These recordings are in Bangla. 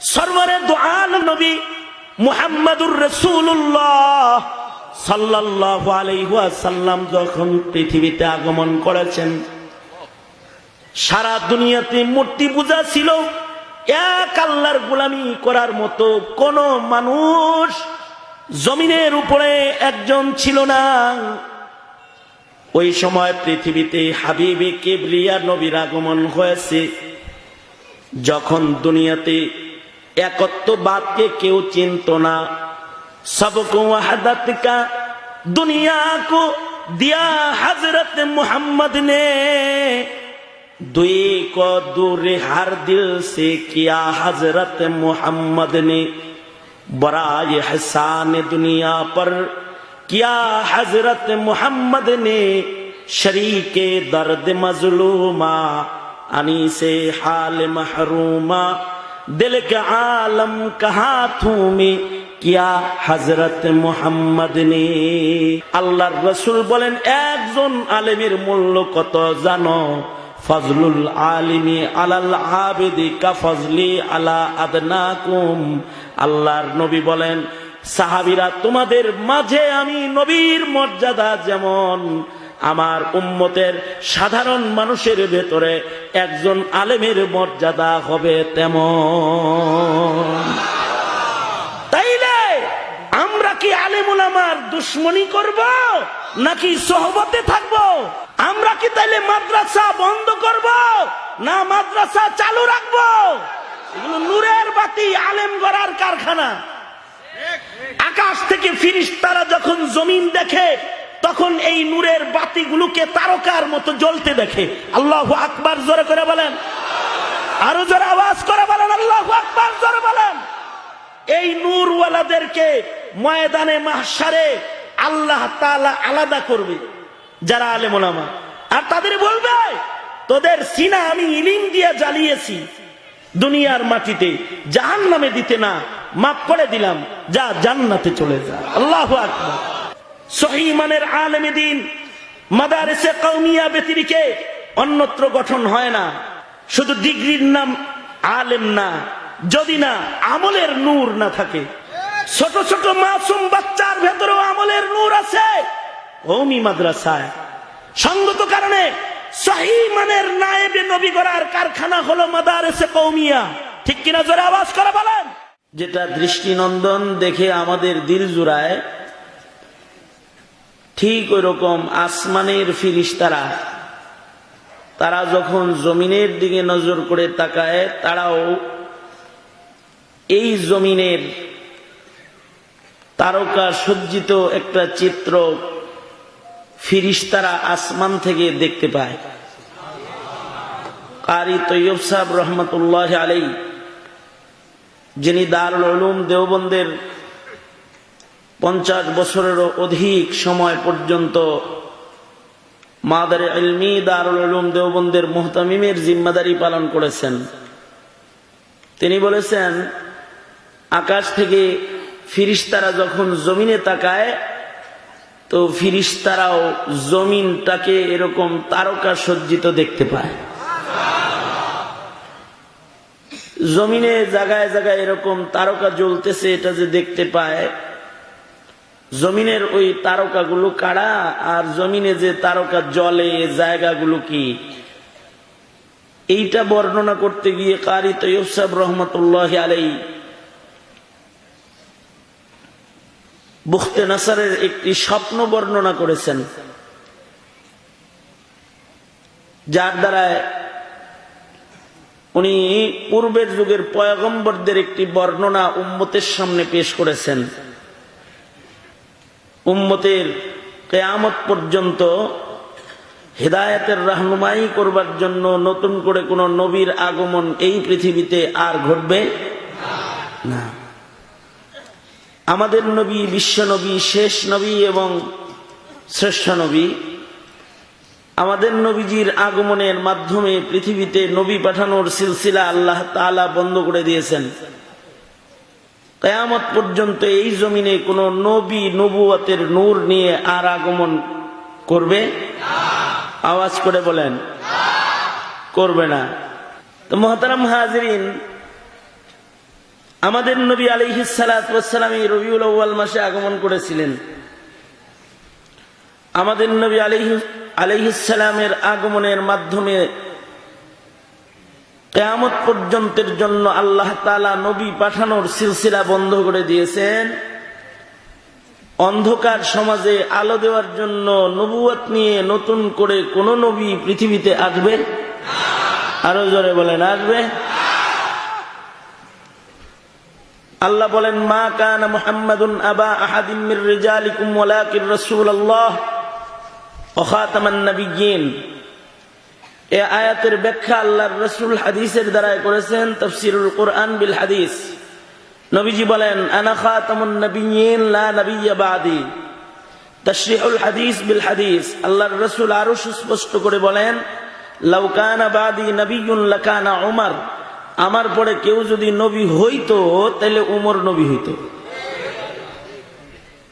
সর্বরে দোয়াল নবী মুহাম্মাদুর রসুল্লাহ সাল্লাল্লাহু আলাইহি ওয়াসাল্লাম যখন পৃথিবীতে আগমন করেছেন, সারা দুনিয়াতে মূর্তি পূজা ছিল, এক আল্লাহর গোলামি করার মতো কোন মানুষ জমিনের উপরে একজন ছিল না। ওই সময় পৃথিবীতে হাবিবে কেবলিয়া নবীর আগমন হয়েছে। যখন দুনিয়াতে একত্ববাদকে কেউ চিনত না সবকো ওয়াহাদাত का दुनिया को दिया हजरत मोहम्मद ने दुई को दूर हर दिल से किया हजरत मोहम्मद ने बड़ा एहसान दुनिया पर किया हजरत मोहम्मद ने शरीक दर्द मजलूमा अनी से हाल महरूमा दिल के आलम कहा তুমি কিয়া হজরত মোহাম্মদ নে আল্লাহর রসুল বলেন একজন আলেমের মূল্য কত জানো ফজলুল আলিমি আলাল আবেদি কা ফজলি আলা আদনাকুম আল্লাহর নবী বলেন সাহাবিরা তোমাদের মাঝে আমি নবীর মর্যাদা যেমন আমার উম্মতের সাধারণ মানুষের ভেতরে একজন আলেমের মর্যাদা হবে তেমন। তাইলে আমরা কি আলেমুল আমার দুশ্মনী করব নাকি সহবতে থাকব? আমরা কি তাইলে মাদ্রাসা বন্ধ করব না মাদ্রাসা চালু রাখব? নূরের বাতি আলেম গড়ার কারখানা। আকাশ থেকে ফিরিস্তারা যখন জমিন দেখে তখন এই নূরের বাতিগুলোকে তারকার মতো জ্বলতে দেখে আল্লাহ আকবার জোরে করে বলেন। আরও জোরে আওয়াজ করে বলেন, আল্লাহ আকবার জোরে বলেন। এই নূরওয়ালাদেরকে ময়দানে মাহসারে আল্লাহ তাআলা আলাদা করবে, যারা আলে ওলামা। আর তাদের বলবে, তোদের সিনা আমি ইলিম দিয়ে জ্বালিয়েছি, দুনিয়ার মাটিতে জাহান নামে দিতে না, মাফ করে দিলাম, যা জান্নাতে চলে যা। আল্লাহ আকবার। সহি মানের আলেমে দিন। মাদারেসে কৌমিয়া ব্যতিরিকে অন্যত্র গঠন হয় না। শুধু ডিগ্রির নাম আলেম না, যদি না আমলের নূর না থাকে। ছোট ছোট মাসুম বাচ্চার ভেতরেও আমলের নূর আছে। কৌমি মাদ্রাসায়। সঙ্গত কারণে সহি মানের নায়েবে নবী করার কারখানা হলো মাদারেসে কৌমিয়া ঠিক কিনা জোরে আওয়াজ করে বলেন? যেটা দৃষ্টিনন্দন দেখে আমাদের দিল জুড়ায় ঠিক ওই রকম আসমানের ফিরিস্তারা, তারা যখন জমিনের দিকে নজর করে তাকায়, তারাও এই জমিনের তারকা সজ্জিত একটা চিত্র ফিরিস্তারা আসমান থেকে দেখতে পায়। কারি তৈয়ব সাহেব রহমতুল্লাহ আলাই যিনি দারুল দেওবন্দের পঞ্চাশ বছরেরও অধিক সময় পর্যন্ত মাদারে ইলমি দারুল উলুম দেওবন্দের মোহতামিমের জিম্মাদারি পালন করেছেন। তিনি বলেছেন, আকাশ থেকে ফিরিস্তারা যখন জমিনে তাকায়, তো ফিরিস্তারাও জমিনটাকে এরকম তারকা সজ্জিত দেখতে পায়। জমিনে জায়গায় জায়গায় এরকম তারকা জ্বলতেছে, এটা যে দেখতে পায় জমিনের ওই তারকাগুলো কাড়া, আর জমিনে যে তারকা জলে জায়গাগুলো কি? এইটা বর্ণনা করতে গিয়ে কারি তৈব রহমতুল্লাহ আলাই বুখতে নাসারের একটি স্বপ্ন বর্ণনা করেছেন। যার দ্বারা উনি পূর্বের যুগের পয়গম্বরদের একটি বর্ণনা উম্মতের সামনে পেশ করেছেন। উম্মতের কেয়ামত পর্যন্ত হেদায়তের রাহনুমাই করবার জন্য নতুন করে কোন নবীর আগমন এই পৃথিবীতে আর ঘটবে না। আমাদের নবী, বিশ্ব নবী, শেষ নবী এবং শ্রেষ্ঠ নবী, আমাদের নবীজির আগমনের মাধ্যমে পৃথিবীতে নবী পাঠানোর সিলসিলা আল্লাহ তালা বন্ধ করে দিয়েছেন। কেয়ামত পর্যন্ত এই জমিনে কোন নবী নবুয়াতের নূর নিয়ে আর আগমন করবে? আওয়াজ করে বলেন, করবে না। তো মহতারাম হাজরিন, আমাদের নবী আলিহিসালাম রবিউল আউ্য়াল মাসে আগমন করেছিলেন। আমাদের নবী আলিহি আলিহিসালামের আগমনের মাধ্যমে কেয়ামত পর্যন্তের জন্য আল্লাহ তালা নবী পাঠানোর সিলসিলা বন্ধ করে দিয়েছেন। অন্ধকার সমাজে আলো দেওয়ার জন্য নবুয়াত নিয়ে নতুন করে কোন নবী পৃথিবীতে আসবে? আরও জোরে বলেন, আসবে? আল্লাহ বলেন, মা কানা মুহাম্মাদুন আবা আহাদিম মির রিজালিকুম ওয়ালাকিন রাসূলুল্লাহ ওয়া খাতামান এ আয়াতের ব্যাখ্যা আল্লাহর রসুল হাদিসের দ্বারা করেছেন, তফসিরুল কোরআন বিল হাদিস। নবীজি বলেন, আনা খাতামুন নাবিয়্যিন, লা নাবিয়্যা বাদি। তাশরিহুল হাদিস বিল হাদিস। আল্লাহর রাসূল আরও সুস্পষ্ট করে বলেন, লাউ কানা বাদি নাবিয়্যুন লাকানা উমর। আমার পরে কেউ যদি নবী হইতো তাহলে উমর নবী হইতো।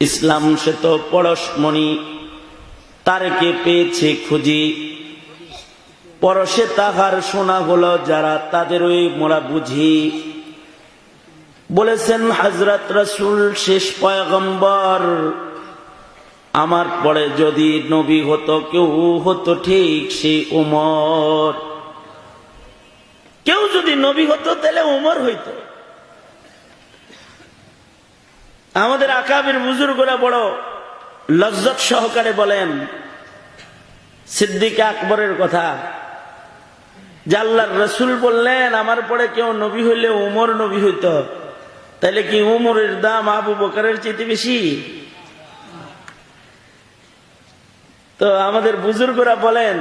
ইসলাম সে তো পরশমণি তারকে পেয়েছে খুঁজি। পরশে তাহার শোনা হলো যারা তাদের ওই মোরা বুঝি। বলেছেন হাজরত রসুল, শেষ পয়গম্বর, আমার পরে যদি নবী হতো, কেউ হতো ঠিক সে উমর। কেউ যদি নবী হতো, তাহলে উমর হইতো। আমাদের আকাবের বুজুর্গরা বড় লজ্জত সহকারে বলেন, সিদ্দিক আকবরের কথা জাল্লার রসুল বললেন, আমার পরে কেউ নবী হইলে উমর নবী হইত। তাহলে কি উমরের দাম আবু বকারের চেয়ে বেশি? তো আমাদের বুজুর্গরা বলেন,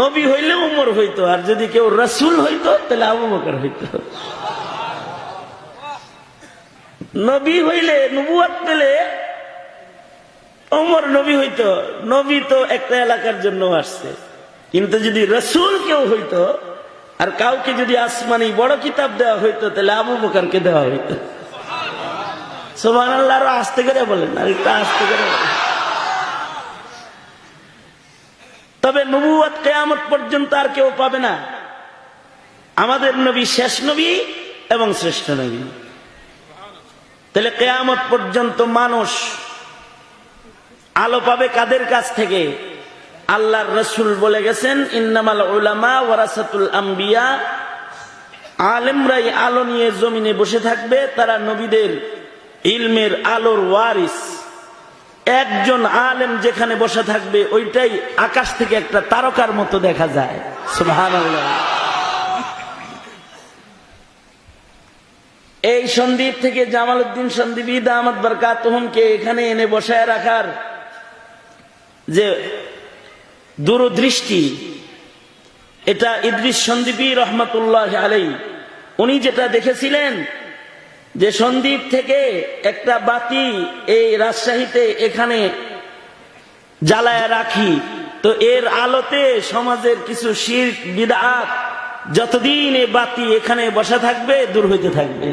নবী হইলে উমর হইতো, আর যদি কেউ রসুল হইতো তাহলে আবু বকার হইতো। নবী হইলে নবুয়াত পেলে ওমর নবী হইতো। নবী তো একটা এলাকার জন্য আসছে। কিন্তু যদি রসুল কেউ হইতো আর কাউকে যদি আসমানি বড় কিতাব দেওয়া হইতো, তাহলে আবু বকারকে দেওয়া হইতো। সোমান আল্লাহ আরও আসতে করে বলেন, আর একটু আসতে করে তবে নবুয়াত কেয়ামত পর্যন্ত আর কেউ পাবে না। আমাদের নবী শেষ নবী এবং শ্রেষ্ঠ নবী। তাহলে কেয়ামত পর্যন্ত মানুষ আলো পাবে কাদের কাছ থেকে? আল্লাহর রসুল বলে গেছেন, ইন্নামাল উলামা ওয়ারাসাতুল আম্বিয়া। আলেমরাই আলো নিয়ে জমিনে বসে থাকবে, তারা নবীদের ইলমের আলোর ওয়ারিস। একজন আলেম যেখানে বসে থাকবে, ওইটাই আকাশ থেকে একটা তারকার মতো দেখা যায়। এই সন্দীপ থেকে জামাল উদ্দিন সন্দীপ সন্দীপী দামাত বরকাতহমকে এখানে এনে বসায় রাখার যে দূরদৃষ্টি, এটা ইদ্রিস সন্দীপী রহমতুল্লাহ আলাই উনি যেটা দেখেছিলেন যে সন্দীপ থেকে একটা বাতি এই রাজশাহীতে এখানে জ্বালায় রাখি, তো এর আলোতে সমাজের কিছু শির বিদাত যতদিন এ বাতি এখানে বসা থাকবে, দূর হইতে থাকবে।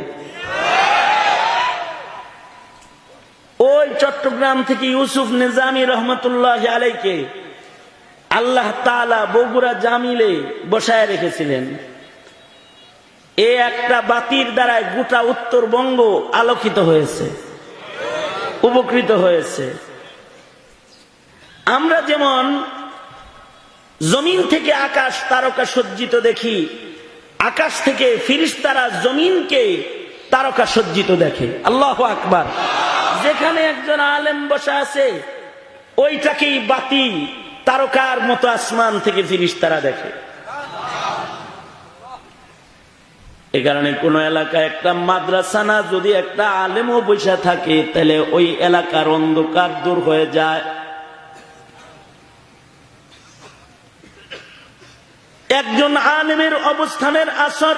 ওই চট্টগ্রাম থেকে ইউসুফ নিজামী রহমতুল্লাহ আলাইকে আল্লাহ তালা বগুড়া জামিলে বসায় রেখেছিলেন। এ একটা বাতির দ্বারায় গোটা উত্তরবঙ্গ আলোকিত হয়েছে, উপকৃত হয়েছে। আমরা যেমন জমিন থেকে আকাশ তারকা সজ্জিত দেখি, আকাশ থেকে ফিরিস্তারা জমিনকে তারকা সজ্জিত দেখে। আল্লাহ আকবার। যেখানে একজন আলেম বসা আছে, ওইটাকেই বাতি তারকার মতো আসমান থেকে ফিরিস্তারা দেখে। এ কারণে কোন এলাকায় একটা মাদ্রাসা না, যদি একটা আলেমও বৈশা থাকে, তাহলে ওই এলাকার অন্ধকার দূর হয়ে যায়। একজন আলেমের অবস্থানের আসর,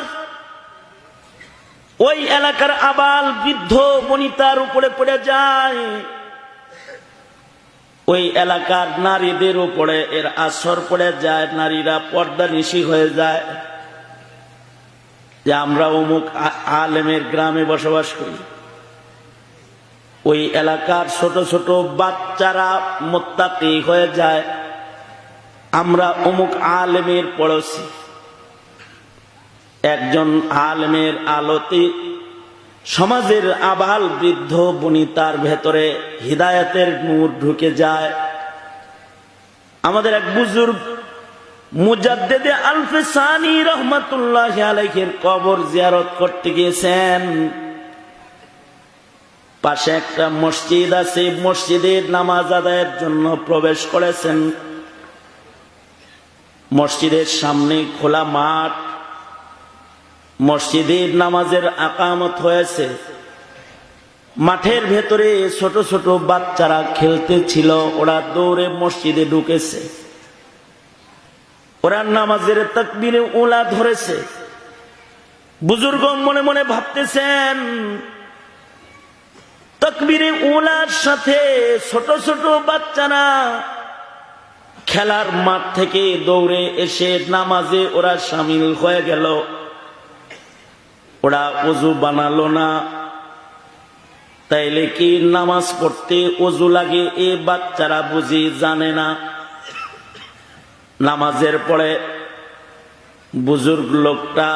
ওই এলাকার আবাল বৃদ্ধ বনিতার উপরে পড়ে যায়। ওই এলাকার নারীদের উপরে এর আসর পড়ে যায়, নারীরা পর্দা নিশি হয়ে যায়। যে আমরা অমুক আলেমের গ্রামে বসবাস করি। ওই এলাকার ছোট ছোট বাচ্চারা মোত্তাকি হয়ে যায়। আমরা অমুক আলেমের পড়োশি। একজন আলেমের আলোতে সমাজের আবাল বৃদ্ধ বনিতার ভেতরে হৃদায়তের নূর ঢুকে যায়। আমাদের এক বুজুর্গ মুজাদ্দেদে আলফে সানি রহমতুল্লাহ আলাইহের কবর জিয়ারত করতে গিয়েছেন। পাশে একটা মসজিদ আছে মসজিদের নামাজ আদায়ের জন্য প্রবেশ করেছেন। মসজিদের সামনে খোলা মাঠ মসজিদের নামাজের আকামত হয়েছে। মাঠের ভেতরে ছোট ছোট বাচ্চারা খেলতে ছিল ওরা দৌড়ে মসজিদে ঢুকেছে। ওরা নামাজের তকবিরে ওলা ধরেছে। বুজুর্গ মনে মনে ভাবতেছেন, তকবিরে ওলার সাথে ছোট ছোট বাচ্চারা খেলার মাঠ থেকে দৌড়ে এসে নামাজে ওরা সামিল হয়ে গেল। ওরা অজু বানালো না। তাইলে কি নামাজ পড়তে অজু লাগে এ বাচ্চারা বুঝি জানে না। নামাজের পরে বুজুর্গ লোকটা,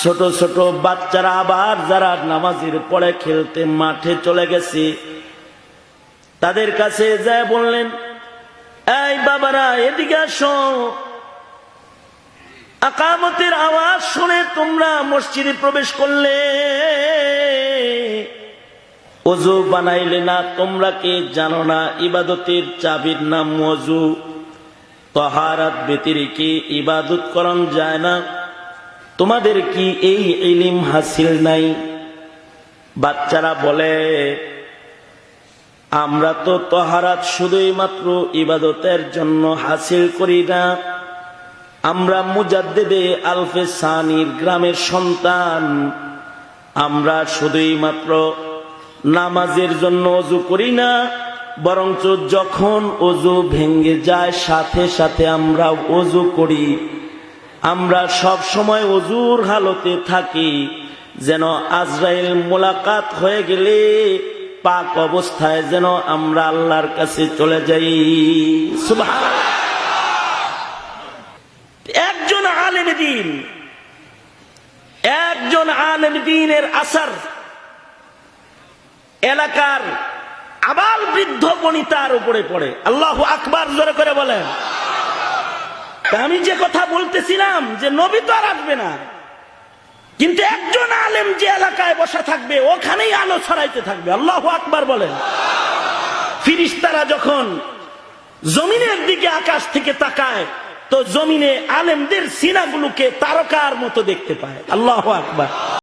ছোট ছোট বাচ্চারা আবার যারা নামাজের পরে খেলতে মাঠে চলে গেছে, তাদের কাছে যায় বললেন, এই বাবারা, এদিকে আসো। আকামতের আওয়াজ শুনে তোমরা মসজিদে প্রবেশ করলে। অজু বানাইলে না, তোমরা কে জানো না, ইবাদতের চাবির নাম অজু তহারাত ব্যতিরিকে ইবাদত করণ যায় না। তোমাদের কি এই ইলিম হাসিল নাই? বাচ্চারা বলে, আমরা তো তহারাত শুধুই মাত্র ইবাদতের জন্য হাসিল করি না। আমরা মুজাদ্দেদে আলফে সানির গ্রামের সন্তান। আমরা শুধুই মাত্র নামাজের জন্য অজু করি না, বরঞ্চ যখন অজু ভেঙ্গে যায়, সাথে সাথে আমরা অজু করি। আমরা সব সময় অজুর হালতে থাকি, যেন আজরাইল মোলাকাত হয়ে গেলে পাক অবস্থায় যেন আমরা আল্লাহর কাছে চলে যাই। সুবহান একজন আলেম দিন একজন আলেম দিনের আসার এলাকার আবাল বৃদ্ধ বনিতার উপরে পড়ে। আল্লাহ আকবার জোরে করে বলেন। আমি যে কথা বলতেছিলাম যে নবী তো আর আসবে না। কিন্তু একজন আলেম যে এলাকায় বসা থাকবে, ওখানেই আলো ছড়াইতে থাকবে। আল্লাহ আকবার বলেন। ফিরিস্তারা যখন জমিনের দিকে আকাশ থেকে তাকায় তো জমিনে আলেমদের সিনাগুলোকে তারকার মতো দেখতে পায়। আল্লাহ আকবার।